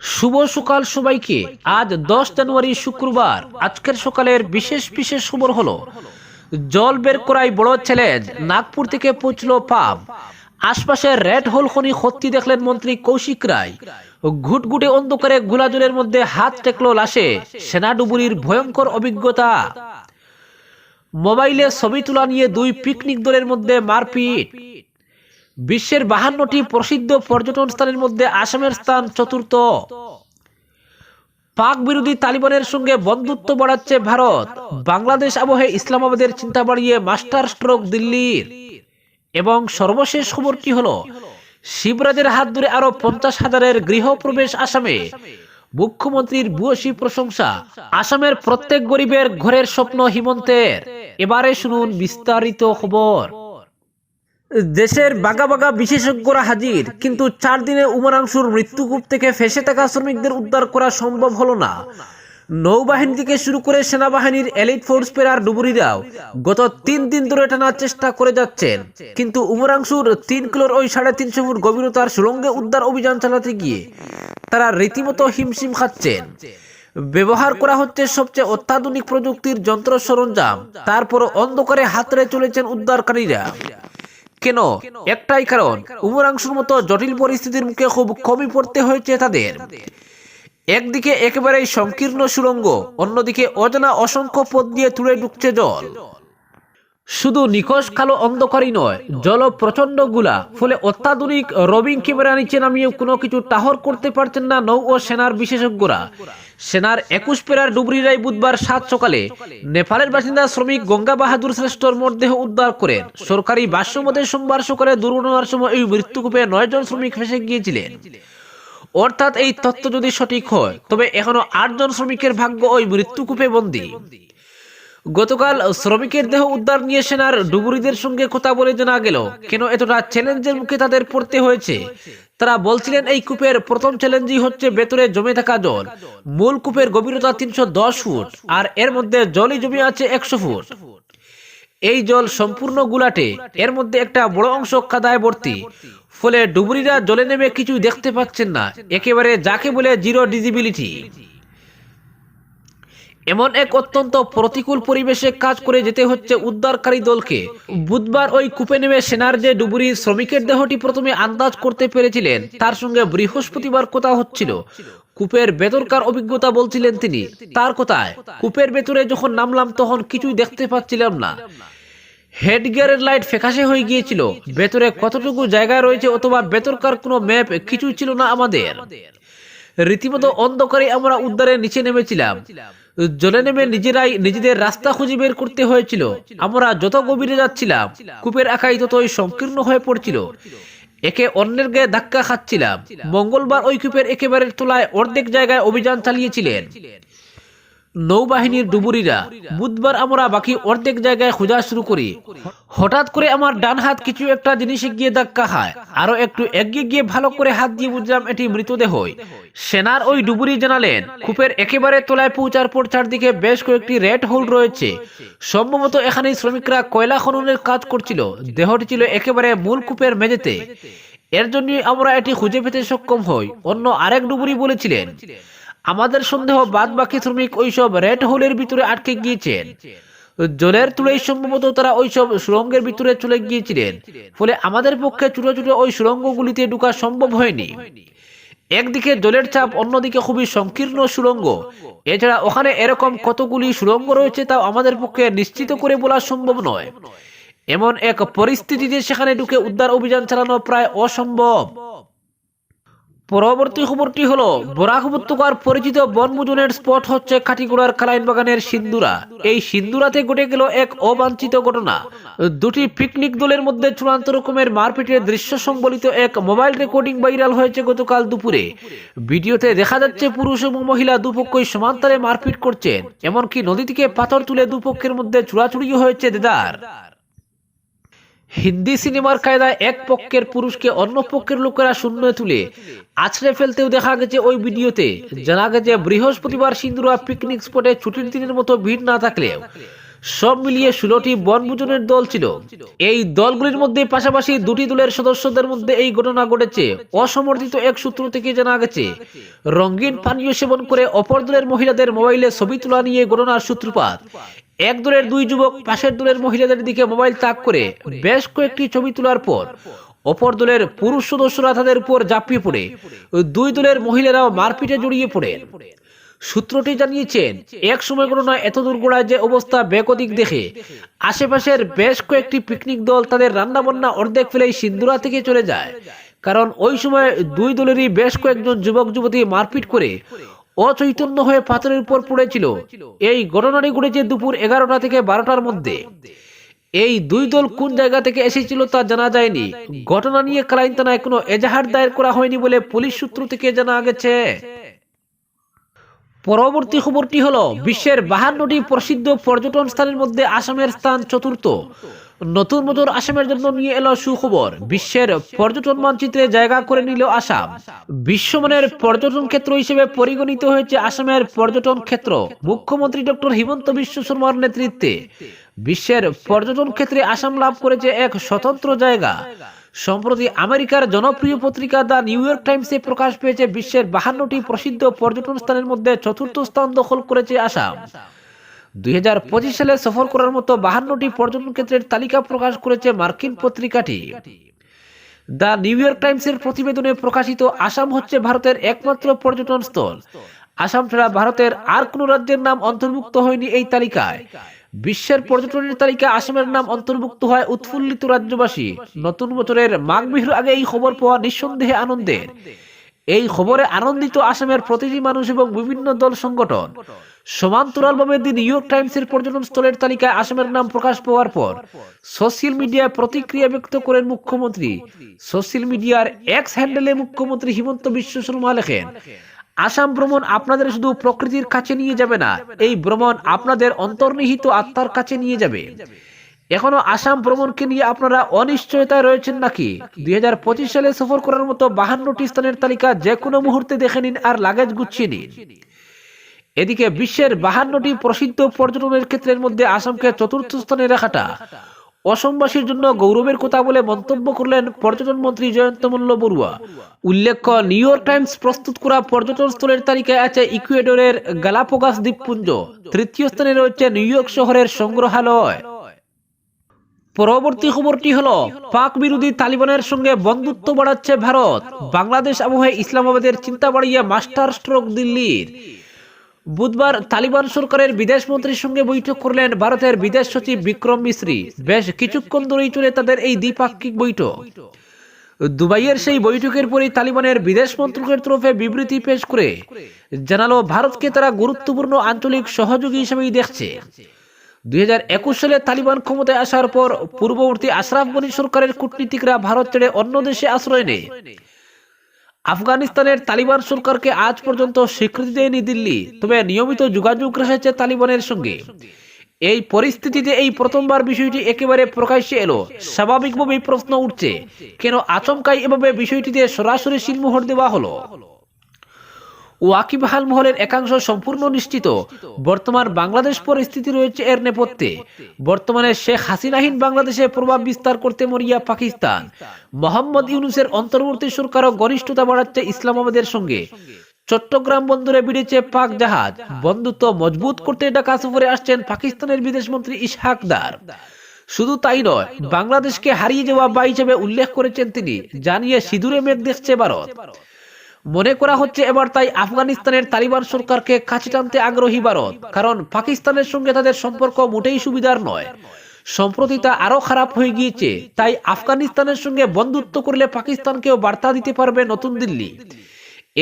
শুভ সকাল সবাইকে। আজ দশ জানুয়ারি শুক্রবার। আজকের সকালের বিশেষ বিশেষ খবর হলো, জল বের করাই বড় চ্যালেঞ্জ নাগপুর থেকে পৌঁছল পাম আশপাশের রেড হোল খনি খত্তি দেখলেন মন্ত্রী কৌশিক রায়। ঘুটঘুটে অন্ধকারে গুলাজলের মধ্যে হাত টেকলো লাশে। সেনাডুবুরির ভয়ঙ্কর অভিজ্ঞতা। মোবাইলে ছবি তোলা নিয়ে দুই পিকনিক দলের মধ্যে মারপিট। বিশ্বের বাহান্নটি প্রসিদ্ধ পর্যটন স্থানের মধ্যে আসামের স্থান চতুর্থ। পাক বিরোধী তালিবানের সঙ্গে বন্ধুত্ব বাড়াচ্ছে ভারত। বাংলাদেশ আবহে ইসলামাবাদের চিন্তা বাড়িয়ে মাস্টার স্ট্রোক দিল্লির। এবং সর্বশেষ খবরটি হলো, শিবরাজের হাত ধরে আরও পঞ্চাশ হাজারের গৃহপ্রবেশ আসামে। মুখ্যমন্ত্রীর ভূয়সী প্রশংসা, আসামের প্রত্যেক গরিবের ঘরের স্বপ্ন হিমন্তের। এবারে শুনুন বিস্তারিত খবর। দেশের বাগা বাগা বিশেষজ্ঞরা হাজির, কিন্তু চার দিনে উমরাংশুর মৃত্যুকূপ থেকে ফেসে থাকা শ্রমিকদের উদ্ধার করা সম্ভব হলো না। নৌবাহিনী থেকে শুরু করে সেনাবাহিনীর এলিট ফোর্স পেরার ডুবুরিরাও গত তিন দিন ধরে টানার চেষ্টা করে যাচ্ছেন। কিন্তু উমরাংশুর তিন কিলোর ওই সাড়ে তিনশো ফুট গভীরতার সুরঙ্গে উদ্ধার অভিযান চালাতে গিয়ে তারা রীতিমতো হিমশিম খাচ্ছেন। ব্যবহার করা হচ্ছে সবচেয়ে অত্যাধুনিক প্রযুক্তির যন্ত্র সরঞ্জাম তারপর অন্ধকারে হাতড়ে চলেছেন উদ্ধারকারীরা। কেন? একটাই কারণ, উমরাংশুর মতো জটিল পরিস্থিতির মুখে খুব কমই পড়তে হয়েছে তাদের। একদিকে একেবারেই সংকীর্ণ সুরঙ্গ, অন্যদিকে অজানা অসংখ্য পথ দিয়ে তুলে ঢুকছে জল। শুধু নিকশ কালো অন্ধকারই নয় জল প্রচণ্ডগুলা, ফলে অত্যাধুনিক রবিং ক্যামেরা নিচে নামিয়ে কোনো কিছু টাহর করতে পারছেন না নৌ ও সেনার বিশেষজ্ঞরা। সেনার একুশ পেরার ডুবরিরাই বুধবার সাত সকালে নেপালের বাসিন্দা শ্রমিক গঙ্গা বাহাদুর শ্রেষ্ঠর মরদেহ উদ্ধার করেন। সরকারি বাস্যমতে সোমবার সকালে দুর্ঘটনার সময় এই মৃত্যুকূপে নয়জন শ্রমিক ফেসে গিয়েছিলেন। অর্থাৎ এই তথ্য যদি সঠিক হয়, তবে এখনও আটজন শ্রমিকের ভাগ্য ওই মৃত্যুকূপে বন্দী। গতকাল শ্রমিকের দেহ উদ্ধার নিয়ে সেনার ডুবুরিদের সঙ্গে কথা বলে জানা গেল, কেন এতটা চ্যালেঞ্জের মুখে তাদের পড়তে হয়েছে। তারা বলছিলেন এই কূপের প্রথম চ্যালেঞ্জই হচ্ছে ভেতরে জমে থাকা জল। মূল কূপের গভীরতা তিনশো দশ ফুট আর এর মধ্যে জলই জমে আছে একশো ফুট। এই জল সম্পূর্ণ গুলাটে, এর মধ্যে একটা বড় অংশ কাদায় ভর্তি। ফলে ডুবুরিরা জলে নেমে কিছু দেখতে পাচ্ছেন না, একেবারে যাকে বলে জিরো ডিজিবিলিটি। এমন এক অত্যন্ত প্রতিকূল পরিবেশে কাজ করে যেতে হচ্ছে উদ্ধারকারী দলকে। বুধবার ওই কূপে নেমে সেনার যে ডুবুরি শ্রমিকের দেহটি প্রথমে আন্দাজ করতে পেরেছিলেন, তার সঙ্গে বৃহস্পতিবার কথা হচ্ছিল। কূপের ভেতরকার অভিজ্ঞতা বলছিলেন তিনি, তার কথায়, কূপের ভেতরে যখন নামলাম তখন কিছুই দেখতে পাচ্ছিলাম না। হেড গিয়ারের লাইট ফেকাশে হয়ে গিয়েছিল, ভেতরে কতটুকু জায়গা রয়েছে অথবা ভেতরকার কোনো ম্যাপ কিছুই ছিল না আমাদের। রীতিমতো অন্ধকারে আমরা উদ্ধারের নিচে নেমেছিলাম। জলে নেমে নিজেরাই নিজেদের রাস্তা খুঁজে বের করতে হয়েছিল। আমরা যত গভীরে যাচ্ছিলাম, কূপের একাই ততই সংকীর্ণ হয়ে পড়ছিল। একে অন্যের গায়ে ধাক্কা খাচ্ছিলাম। মঙ্গলবার ওই কূপের একেবারে তোলায় অর্ধেক জায়গায় অভিযান চালিয়েছিলেন। নৌবাহিনীর ডুবুরিরা বুধবার আমরা বাকি অর্ধেক জায়গায় খোঁজা শুরু করি। হঠাৎ করে আমার ডান হাত কিছু একটা জিনিসে গিয়ে ধাক্কা খায়। আরও একটু এগিয়ে গিয়ে ভালো করে হাত দিয়ে বুঝলাম এটি মৃতদেহ সেনার ওই ডুবুরি জানালেন, কূপের একেবারে তোলায় পৌঁছার পর চারদিকে বেশ কয়েকটি রেড হোল রয়েছে। সম্ভবত এখানে শ্রমিকরা কয়লা খননের কাজ করছিল। দেহটি ছিল একেবারে মূল কূপের মেঝেতে। এর জন্যই আমরা এটি খুঁজে পেতে সক্ষম হই, অন্য আরেক ডুবুরি বলেছিলেন। আমাদের সন্দেহ বাদ বাকি শ্রমিক ওইসব রেড হোলের ভিতরে আটকে গিয়েছেন। জলের তুলেই সম্ভবত তারা ওইসব সুরঙ্গের ভিতরে চলে গিয়েছিলেন। ফলে আমাদের পক্ষে ছোট ছোট ওই সুরঙ্গগুলিতে ঢুকা সম্ভব হয়নি। একদিকে জলের চাপ, অন্যদিকে খুবই সংকীর্ণ সুরঙ্গ। এছাড়া ওখানে এরকম কতগুলি সুরঙ্গ রয়েছে তাও আমাদের পক্ষে নিশ্চিত করে বলা সম্ভব নয়। এমন এক পরিস্থিতিতে সেখানে ঢুকে উদ্ধার অভিযান চালানো প্রায় অসম্ভব। পরবর্তী খবরটি হলো, বরাক উপত্যকার পরিচিত বনভোজনের স্পট হচ্ছে কাটিগুড়ার কালাইন বাগানের সিন্দুরা। এই সিন্দুরাতে ঘটে গেল এক অবাঞ্ছিত ঘটনা। দুটি পিকনিক দলের মধ্যে চূড়ান্ত রকমের মারপিটের দৃশ্য সংবলিত এক মোবাইল রেকর্ডিং ভাইরাল হয়েছে গতকাল দুপুরে। ভিডিওতে দেখা যাচ্ছে পুরুষ এবং মহিলা দুপক্ষই সমান্তরে মারপিট করছেন এমনকি নদী থেকে পাথর তুলে দুপক্ষের মধ্যে চুরাচুরি হয়েছে দেদার। হিন্দি সিনেমার কায়দায় এক পক্ষের পুরুষকে অন্য পক্ষের লোকেরা শূন্য তুলে। আছড়ে ফেলতেও দেখা গেছে ওই ভিডিওতে। জানা গেছে, বৃহস্পতিবার সিন্দুরা পিকনিক স্পটে ছুটির দিনের মতো ভিড় না থাকলেও সব মিলিয়ে ষোলোটি বনভোজনের দল ছিল। এই দলগুলির মধ্যে পাশাপাশি দুটি দলের সদস্যদের মধ্যে এই ঘটনা ঘটেছে। অসমর্থিত এক সূত্র থেকে জানা গেছে, রঙিন পানীয় সেবন করে অপর দলের মহিলাদের মোবাইলে ছবি তোলা নিয়ে ঘটনার সূত্রপাত। এক দলের দুই যুবক পাশের দলের মহিলাদের দিকে মোবাইল তাক করে বেশ কয়েকটি ছবি তোলার পর অপর দলের পুরুষ সদস্যরা তাদের উপর ঝাঁপিয়ে পড়ে। দুই দলের মহিলারাও মারপিটে জড়িয়ে পড়ে। সূত্রটি জানিয়েছেন, এক সময় ঘটনা এত দূর গোড়ায় যে অবস্থা বেকদিক দেখে আশেপাশের বেশ কয়েকটি পিকনিক দল তাদের রান্নাবান্না অর্ধেক ফেলেই সিন্দুরা থেকে চলে যায়। কারণ ওই সময় দুই দলেরই বেশ কয়েকজন যুবক যুবতী মারপিট করে অচৈতন্য হয়ে পাথরের উপর পড়েছিল। এই ঘটনাটি ঘটেছে দুপুর এগারোটা থেকে বারোটার মধ্যে। এই দুই দল কোন জায়গা থেকে এসেছিল তা জানা যায়নি। ঘটনা নিয়ে থানায় কোনো এজাহার দায়ের করা হয়নি বলে পুলিশ সূত্র থেকে জানা গেছে। পরবর্তী খবরটি হলো, বিশ্বের বাহান্নটি প্রসিদ্ধ পর্যটন স্থানের মধ্যে আসামের স্থান চতুর্থ। নতুন বছর আসামের জন্য নিয়ে এলো সুখবর। বিশ্বের পর্যটন মানচিত্রে জায়গা করে নিল আসাম। বিশ্বমানের পর্যটন ক্ষেত্র হিসেবে পরিগণিত হয়েছে আসামের পর্যটন ক্ষেত্র। মুখ্যমন্ত্রী ডক্টর হিমন্ত বিশ্ব শর্মার নেতৃত্বে বিশ্বের পর্যটন ক্ষেত্রে আসাম লাভ করেছে এক স্বতন্ত্র জায়গা। সম্প্রতি আমেরিকার জনপ্রিয় পত্রিকা দ্য নিউ ইয়র্ক টাইমসে প্রকাশ পেয়েছে বিশ্বের বাহান্নটি প্রসিদ্ধ পর্যটন স্থানের মধ্যে চতুর্থ স্থান দখল করেছে আসাম। দুই সালে সফর করার মতো বাহান্নটি পর্যটন ক্ষেত্রের তালিকা প্রকাশ করেছে মার্কিন পত্রিকাটি। দ্য নিউ ইয়র্ক টাইমসের প্রতিবেদনে প্রকাশিত আসাম হচ্ছে ভারতের একমাত্র পর্যটন স্থল। আসাম ছাড়া ভারতের আর কোনো রাজ্যের নাম অন্তর্ভুক্ত হয়নি এই তালিকায়। বিশ্বের পর্যটনের তালিকায় আসামের নাম অন্তর্ভুক্ত হয় উৎফুল্লিত রাজ্যবাসী। নতুন বছরের মাঘ বিহুর আগে এই খবর পাওয়া নিঃসন্দেহে আনন্দের। এই খবরে আনন্দিত আসামের প্রতিটি মানুষ এবং বিভিন্ন দল সংগঠন। সমান্তরালভাবে দি নিউ ইয়র্ক টাইমসের পর্যটন স্থলের তালিকায় আসামের নাম প্রকাশ পাওয়ার পর সোশ্যাল মিডিয়ায় প্রতিক্রিয়া ব্যক্ত করেন মুখ্যমন্ত্রী। সোশ্যাল মিডিয়ার এক্স হ্যান্ডেলে মুখ্যমন্ত্রী হিমন্ত বিশ্ব শর্মা লেখেন আসাম ভ্রমণ আপনাদের শুধু প্রকৃতির কাছে নিয়ে যাবে না, এই ভ্রমণ আপনাদের অন্তর্নিহিত আত্মার কাছে নিয়ে যাবে। এখনও আসাম ভ্রমণকে নিয়ে আপনারা অনিশ্চয়তায় রয়েছেন নাকি? দুই হাজার পঁচিশ সালে সফর করার মতো বাহান্নটি স্থানের তালিকা যে কোনো মুহূর্তে দেখে নিন আর লাগেজ গুছিয়ে নিন। এদিকে বিশ্বের বাহান্নটি প্রসিদ্ধ পর্যটনের ক্ষেত্রের মধ্যে আসামকে চতুর্থ স্থানে রাখাটা। অসমবাসীর জন্য গৌরবের কথা বলে মন্তব্য করলেন পর্যটন মন্ত্রী জয়ন্ত মল্ল বড়ুয়া। উল্লেখ্য, নিউ ইয়র্ক টাইমস প্রস্তুত করা পর্যটন স্থলের তালিকায় আছে ইকুয়েডরের গালাপোগাস দ্বীপপুঞ্জ। তৃতীয় স্থানে রয়েছে নিউ ইয়র্ক শহরের সংগ্রহালয়। পরবর্তী খবরটি হলো, পাক বিরোধী তালিবানের সঙ্গে বন্ধুত্ব বাড়াচ্ছে ভারত। বাংলাদেশ আবহে ইসলামাবাদের চিন্তা বাড়িয়ে মাস্টার স্ট্রোক দিল্লির। বুধবার তালিবান সরকারের বিদেশ মন্ত্রীর সঙ্গে বৈঠক করলেন ভারতের বিদেশ সচিব বিক্রম মিশ্রি বেশ কিছুক্ষণ ধরেই চলে তাদের এই দ্বিপাক্ষিক বৈঠক। দুবাইয়ের সেই বৈঠকের পরই তালিবানের বিদেশ মন্ত্রকের তরফে বিবৃতি পেশ করে জানালো, ভারতকে তারা গুরুত্বপূর্ণ আঞ্চলিক সহযোগী হিসেবেই দেখছে। দুই হাজার একুশ সালে তালিবান ক্ষমতায় আসার পর পূর্ববর্তী আশরাফ গনি সরকারের কূটনীতিকরা ভারত ছেড়ে অন্য দেশে আশ্রয় নেয়। আফগানিস্তানের তালিবান সরকারকে আজ পর্যন্ত স্বীকৃতি দেয়নি দিল্লি, তবে নিয়মিত যোগাযোগ রেখেছে তালিবানের সঙ্গে। এই পরিস্থিতিতে এই প্রথমবার বিষয়টি একেবারে প্রকাশ্যে এলো। স্বাভাবিকভাবেই প্রশ্ন উঠছে, কেন আচমকাই এভাবে বিষয়টিতে সরাসরি শিলমোহর দেওয়া হলো? ওয়াকিবহাল মহলের একাংশ সম্পূর্ণ নিশ্চিত। বর্তমান বাংলাদেশ পরিস্থিতি রয়েছে এর নেপথ্যে। বর্তমানে শেখ হাসিনাহীন বাংলাদেশে প্রভাব বিস্তার করতে মরিয়া পাকিস্তান। মোহাম্মদ ইউনুসের অন্তর্বর্তী সরকারও ঘনিষ্ঠতা বাড়াচ্ছে ইসলামাবাদের সঙ্গে। চট্টগ্রাম বন্দরে বিড়েছে পাক জাহাজ। বন্ধুত্ব মজবুত করতে ঢাকা সফরে আসছেন পাকিস্তানের বিদেশমন্ত্রী ইশহাক দার। শুধু তাই নয়, বাংলাদেশকে হারিয়ে যাওয়া বা হিসেবে উল্লেখ করেছেন তিনি। জানিয়ে সিঁদুরে মেঘ দেখছে ভারত। মনে করা হচ্ছে এবার তাই আফগানিস্তানের তালিবান সরকারকে কাছে টানতে আগ্রহী ভারত, কারণ পাকিস্তানের সঙ্গে তাদের সম্পর্ক মোটেই সুবিধার নয়। সম্প্রতি তা আরও খারাপ হয়ে গিয়েছে, তাই আফগানিস্তানের সঙ্গে বন্ধুত্ব করলে পাকিস্তানকেও বার্তা দিতে পারবে নতুন দিল্লি।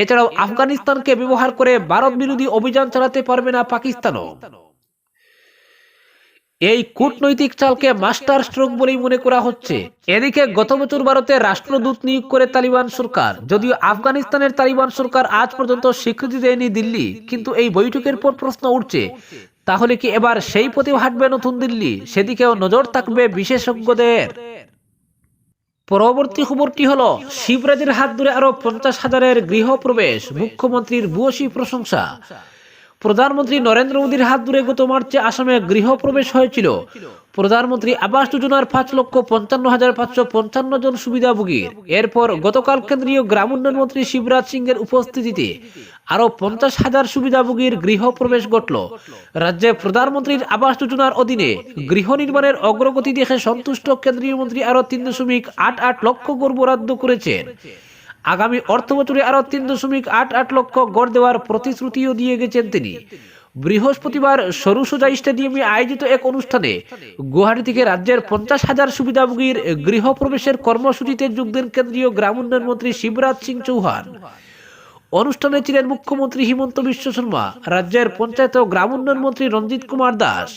এছাড়াও আফগানিস্তানকে ব্যবহার করে ভারত বিরোধী অভিযান চালাতে পারবে না পাকিস্তানও। এই কূটনৈতিক চালকে মাস্টার স্ট্রোক বলেই মনে করা হচ্ছে। এদিকে গত বছর ভারতে রাষ্ট্রদূত নিয়োগ করে তালিবান সরকার। যদিও আফগানিস্তানের তালিবান সরকার আজ পর্যন্ত স্বীকৃতি দেয়নি দিল্লি, কিন্তু এই বৈঠকের পর প্রশ্ন উঠছে, তাহলে কি এবার সেই পথে হাঁটবে নতুন দিল্লি? সেদিকেও নজর থাকবে বিশেষজ্ঞদের। পরবর্তী খবরটি হলো, শিবরাজের হাত ধরে আরও পঞ্চাশ হাজারের গৃহপ্রবেশ, মুখ্যমন্ত্রীর ভূয়সী প্রশংসা। প্রধানমন্ত্রী নরেন্দ্র মোদীর হাত ধরে গত মার্চে আসামে গৃহপ্রবেশ হয়েছিল। প্রধানমন্ত্রী আবাস যোজনার পাঁচ লক্ষ পঞ্চান্ন হাজার পাঁচশো পঞ্চান্ন জন সুবিধাভোগীর এরপর গতকাল কেন্দ্রীয় গ্রাম উন্নয়ন মন্ত্রী শিবরাজ সিং এর উপস্থিতিতে আরও পঞ্চাশ হাজার সুবিধাভোগীর গৃহপ্রবেশ ঘটল। রাজ্যে প্রধানমন্ত্রীর আবাস যোজনার অধীনে গৃহ নির্মাণের অগ্রগতি দেখে সন্তুষ্ট কেন্দ্রীয় মন্ত্রী আরও তিন দশমিক আট আট লক্ষ গড় বরাদ্দ করেছেন। আগামী অর্থ বছরে আরও তিন দশমিক আট আট লক্ষ গড় দেওয়ার প্রতিশ্রুতিও দিয়ে গেছেন তিনি। বৃহস্পতিবার সরুসোজা স্টেডিয়ামে আয়োজিত এক অনুষ্ঠানে গুয়াহাটি থেকে রাজ্যের পঞ্চাশ হাজার সুবিধাভোগীর গৃহপ্রবেশের কর্মসূচিতে যোগ দেন কেন্দ্রীয় গ্রাম উন্নয়ন মন্ত্রী শিবরাজ সিং চৌহান। অনুষ্ঠানে ছিলেন মুখ্যমন্ত্রী হিমন্ত বিশ্ব শর্মা, রাজ্যের পঞ্চায়েত ও গ্রাম উন্নয়ন মন্ত্রী রঞ্জিত কুমার দাস।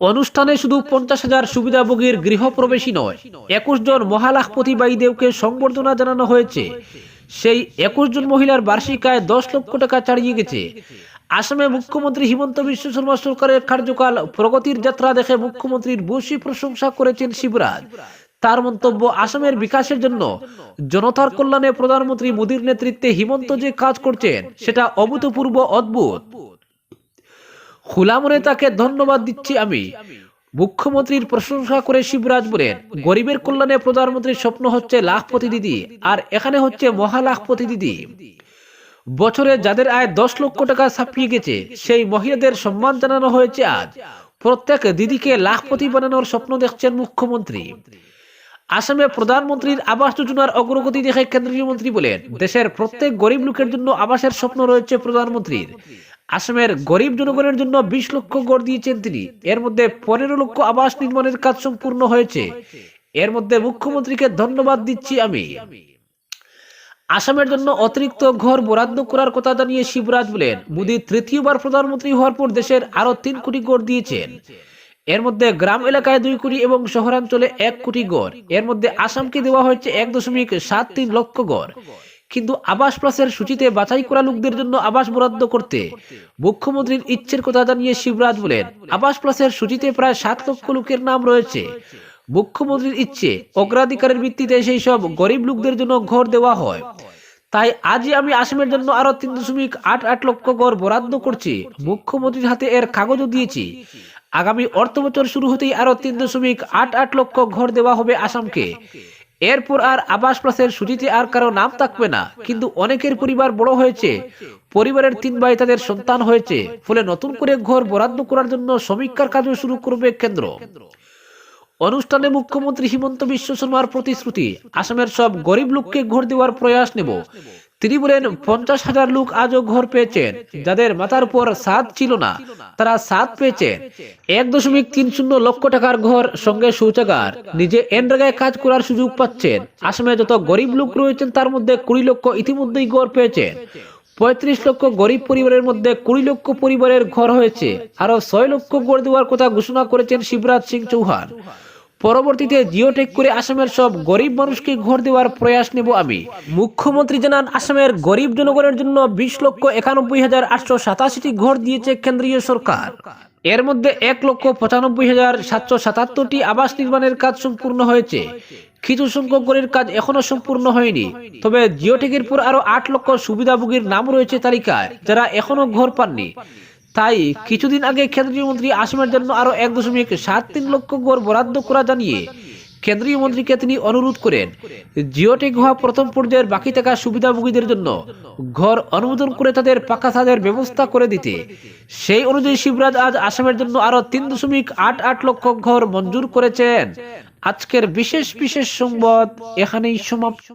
অনুষ্ঠানে শুধু পঞ্চাশ হাজার সুবিধাভোগীর গৃহপ্রবেশই নয়, একুশ জন মহালাখপতি বাঈদেবকে সংবর্ধনা জানানো হয়েছে। সেই একুশ জন মহিলার বার্ষিক আয় দশ লক্ষ টাকা ছাড়িয়ে গেছে। আসামে মুখ্যমন্ত্রী হিমন্ত বিশ্ব শর্মা সরকারের কার্যকাল, প্রগতির যাত্রা দেখে মুখ্যমন্ত্রীর বসি প্রশংসা করেছেন শিবরাজ। তার মন্তব্য, আসামের বিকাশের জন্য জনতার কল্যাণে প্রধানমন্ত্রী মোদীর নেতৃত্বে হিমন্ত যে কাজ করছেন, সেটা অভূতপূর্ব, অদ্ভুত। খোলা মনে তাকে ধন্যবাদ দিচ্ছি আমি। মুখ্যমন্ত্রীর প্রশংসা করে শিবরাজ বলেন, গরিবের কল্যাণে প্রধানমন্ত্রীর স্বপ্ন হচ্ছে লাখপতি দিদি, আর এখানে হচ্ছে মহালাখপতি দিদি। বছরে যাদের আয় দশ লক্ষ টাকা ছাপিয়ে গেছে, সেই মহিলাদের সম্মান জানানো হয়েছে আজ। প্রত্যেক দিদিকে লাখপতি বানানোর স্বপ্ন দেখছেন মুখ্যমন্ত্রী। আসামে প্রধানমন্ত্রীর আবাস যোজনার অগ্রগতি দেখে কেন্দ্রীয় মন্ত্রী বলেন, দেশের প্রত্যেক গরিব লোকের জন্য আবাসের স্বপ্ন রয়েছে প্রধানমন্ত্রীর। আসামের গরিব জনগণের জন্য বিশ লক্ষ গড় দিয়েছেন তিনি। এর মধ্যে পনেরো লক্ষ আবাস নির্মাণের কাজ সম্পূর্ণ হয়েছে। এর মধ্যে মুখ্যমন্ত্রীকে ধন্যবাদ দিচ্ছি আমি। আসামের জন্য অতিরিক্ত ঘর বরাদ্দ করার কথা জানিয়ে শিবরাজ বলেন, মোদী তৃতীয়বার প্রধানমন্ত্রী হওয়ার পর দেশের আরও তিন কোটি গড় দিয়েছেন। এর মধ্যে গ্রাম এলাকায় দুই কোটি এবং শহরাঞ্চলে এক কোটি গড়। এর মধ্যে আসামকে দেওয়া হয়েছে এক দশমিক সাত তিন লক্ষ গড়। কিন্তু আবাস প্লাসের সূচিতে বাছাই করা লোকদের জন্য আবাস বরাদ্দ করতে মুখ্যমন্ত্রীর ইচ্ছের কথা জানিয়ে শিবরাজ বলেন, আবাস প্লাসের সূচিতে প্রায় সাত লক্ষ লোকের নাম রয়েছে। মুখ্যমন্ত্রীর ইচ্ছে অগ্রাধিকারের ভিত্তিতে সেই সব গরিব লোকদের জন্য ঘর দেওয়া হয়। তাই আজই আমি আসামের জন্য আরও তিন দশমিক আট আট লক্ষ ঘর বরাদ্দ করছি, মুখ্যমন্ত্রীর হাতে এর কাগজও দিয়েছি। আগামী অর্থ বছর শুরু হতেই আরও তিন দশমিক আট আট লক্ষ ঘর দেওয়া হবে আসামকে। এরপর আর আবাস প্লাসের সূচিতে আর কারও নাম থাকবে না। কিন্তু অনেকের পরিবার বড় হয়েছে। পরিবারের তিন ভাই তাদের সন্তান হয়েছে। ফলে নতুন করে ঘর বরাদ্দ করার জন্য সমীক্ষার কাজও শুরু করবে কেন্দ্র। অনুষ্ঠানে মুখ্যমন্ত্রী হিমন্ত বিশ্ব শর্মার প্রতিশ্রুতি, আসামের সব গরিব লোককে ঘর দেওয়ার প্রয়াস নেব। তিনি বলেন, পঞ্চাশ হাজার লোক আজও ঘর পেয়েছেন, যাদের মাথার উপর সাদ ছিল না, তারা সাদ পেয়েছেন এক দশমিক তিন শূন্য লক্ষ টাকার ঘর, সঙ্গে শৌচাগার। নিজে এনরেগায় কাজ করার সুযোগ পাচ্ছেন। আসামে যত গরিব লোক রয়েছেন, তার মধ্যে কুড়ি লক্ষ ইতিমধ্যেই ঘর পেয়েছেন। পঁয়ত্রিশ লক্ষ গরিব পরিবারের মধ্যে কুড়ি লক্ষ পরিবারের ঘর হয়েছে। আরও ছয় লক্ষ গড় দেওয়ার কথা ঘোষণা করেছেন শিবরাজ সিং চৌহান। পরবর্তীতে জিওটেক করে আসামের সব গরিব মানুষকে ঘর দেওয়ার প্রয়াস নেব আমি। মুখ্যমন্ত্রী জানান, আসামের গরিব জনগণের জন্য বিশ লক্ষ একানব্বই হাজার আটশো সাতাশিটি ঘর দিয়েছে কেন্দ্রীয় সরকার। এর মধ্যে এক লক্ষ পঁচানব্বই হাজার সাতশো সাতাত্তরটি আবাস নির্মাণের কাজ সম্পূর্ণ হয়েছে। কিছু সংখ্যক ঘরের কাজ এখনও সম্পূর্ণ হয়নি। তবে জিওটেকের পর আরও আট লক্ষ সুবিধাভোগীর নাম রয়েছে তালিকায়, যারা এখনও ঘর পাননি। তাই কিছুদিন আগে কেন্দ্রীয় মন্ত্রী আসামের জন্য আরও এক দশমিক সাত তিন লক্ষ গড় বরাদ্দ করা জানিয়ে কেন্দ্রীয় মন্ত্রীকে তিনি অনুরোধ করেন। জিওটেক হওয়া প্রথম পর্যায়ের বাকি থাকা সুবিধাভোগীদের জন্য ঘর অনুমোদন করে তাদের পাকা ছাদের ব্যবস্থা করে দিতে। সেই অনুযায়ী শিবরাজ আজ আসামের জন্য আরও তিন দশমিক আট আট লক্ষ ঘর মঞ্জুর করেছেন। আজকের বিশেষ বিশেষ সংবাদ এখানেই সমাপ্ত।